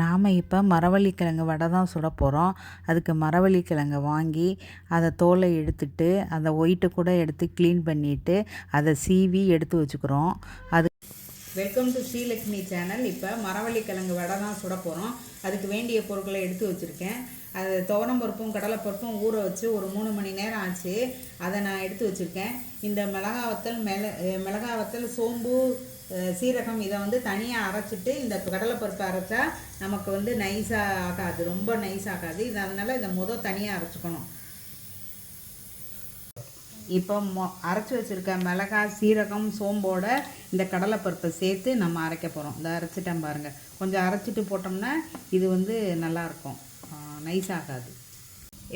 நாம் இப்போ மரவள்ளிக்கிழங்கு வடை தான் சுட போகிறோம் அதுக்கு மரவள்ளிக்கிழங்கு வாங்கி அதை தோலை எடுத்துட்டு அதை ஒயிட்டை கூட எடுத்து க்ளீன் பண்ணிவிட்டு அதை சீவி எடுத்து வச்சுக்கிறோம். அது வெல்கம் டு ஸ்ரீலக்ஷ்மி சேனல் இப்போ மரவள்ளிக்கிழங்கு வடை தான் சுட போகிறோம் அதுக்கு வேண்டிய பொருட்களை எடுத்து வச்சுருக்கேன். அது துவரம்பருப்பும் கடலைப்பருப்பும் ஊற வச்சு ஒரு மூணு மணி நேரம் ஆச்சு. அதை நான் எடுத்து வச்சுருக்கேன். இந்த மிளகா வத்தல் மிள மிளகா வத்தல் சோம்பு சீரகம் இதை வந்து தனியாக அரைச்சிட்டு இந்த கடலைப்பருப்பு அரைச்சா நமக்கு வந்து நைஸாக ஆகாது. ரொம்ப நைஸ் ஆகாது. இது அதனால் இதை முத தனியாக அரைச்சிக்கணும். இப்போ மொ அரைச்சி வச்சுருக்க மிளகாய் சீரகம் சோம்போட இந்த கடலைப்பருப்பை சேர்த்து நம்ம அரைக்க போகிறோம் இதை அரைச்சிட்டேன் பாருங்கள் கொஞ்சம் அரைச்சிட்டு போட்டோம்னா இது வந்து நல்லாயிருக்கும் நைஸ் ஆகாது.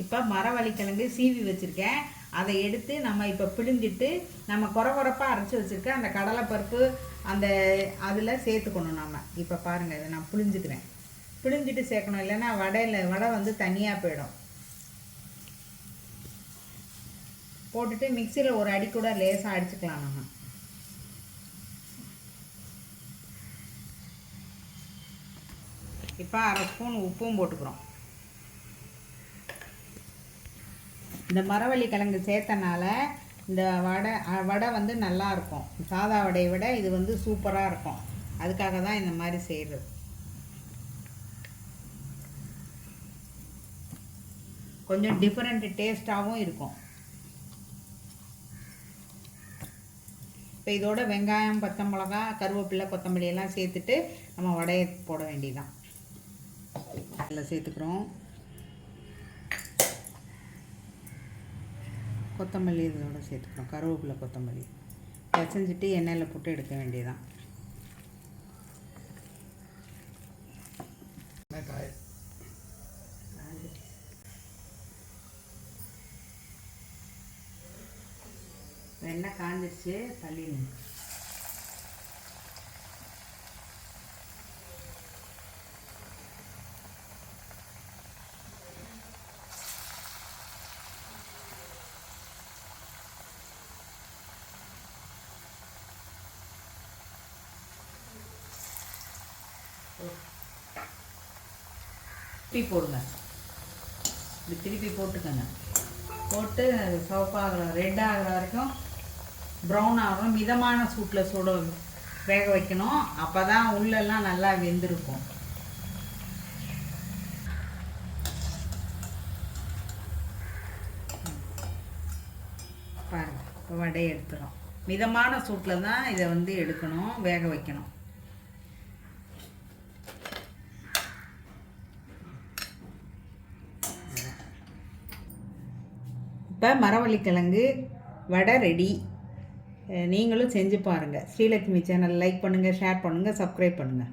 இப்போ மரவள்ளிக்கிழங்கு சீவி வச்சுருக்கேன். அதை எடுத்து நம்ம இப்போ பிழிஞ்சிட்டு நம்ம குறை அரைச்சி வச்சுருக்க அந்த கடலைப்பருப்பு அந்த அதில் சேர்த்துக்கணும் நம்ம இப்போ பாருங்கள் இதை நான் பிழிஞ்சுக்கிறேன். பிழிஞ்சிட்டு சேர்க்கணும் இல்லைன்னா வடையில் வடை வந்து தனியாக போயிடும். போட்டுட்டு மிக்சியில் ஒரு அடி கூட லேசாக அடிச்சுக்கலாம் நம்ம. இப்போ அரை ஸ்பூன் உப்பும் போட்டுக்கிறோம். இந்த மரவள்ளி கிழங்கு சேர்த்தனால இந்த வடை வடை வந்து நல்லா இருக்கும் சாதா வடையை விட இது வந்து சூப்பராக இருக்கும். அதுக்காக தான் இந்த மாதிரி செய்கிறது கொஞ்சம் டிஃப்ரெண்ட் டேஸ்ட்டாகவும் இருக்கும். இப்போ இதோட வெங்காயம் பச்சை மிளகா கருவேப்பிலை கொத்தமல்லி எல்லாம் சேர்த்துட்டு நம்ம வடையை போட வேண்டியதுதான். இதில் சேர்த்துக்கிறோம். கொத்தமல்லி இதோட சேர்த்துக்கணும். கருவேப்பிலை கொத்தமல்லி. பிசைஞ்சிட்டு எண்ணெயில் போட்டு எடுக்க வேண்டியதுதான். வெண்ணெய் காஞ்சிருச்சு தள்ளி திருப்பி போடுங்க. இப்படி திருப்பி போட்டுக்கோங்க. போட்டு சிவப்பாகிற ரெட் ஆகிற வரைக்கும் ப்ரௌன் ஆகணும். மிதமான சூட்டில் சுட வேக வைக்கணும். அப்போ தான் உள்ளெல்லாம் நல்லா வெந்திருக்கும். பாருங்கள் இப்போ வடையை எடுத்துடும் மிதமான சூட்டில் தான் இதை வந்து எடுக்கணும் வேக வைக்கணும். இப்போ மரவள்ளிக்கிழங்கு வடை ரெடி நீங்களும் செஞ்சு பாருங்கள் ஸ்ரீலக்ஷ்மி சேனல் லைக் பண்ணுங்கள் ஷேர் பண்ணுங்கள் சப்ஸ்கிரைப் பண்ணுங்கள்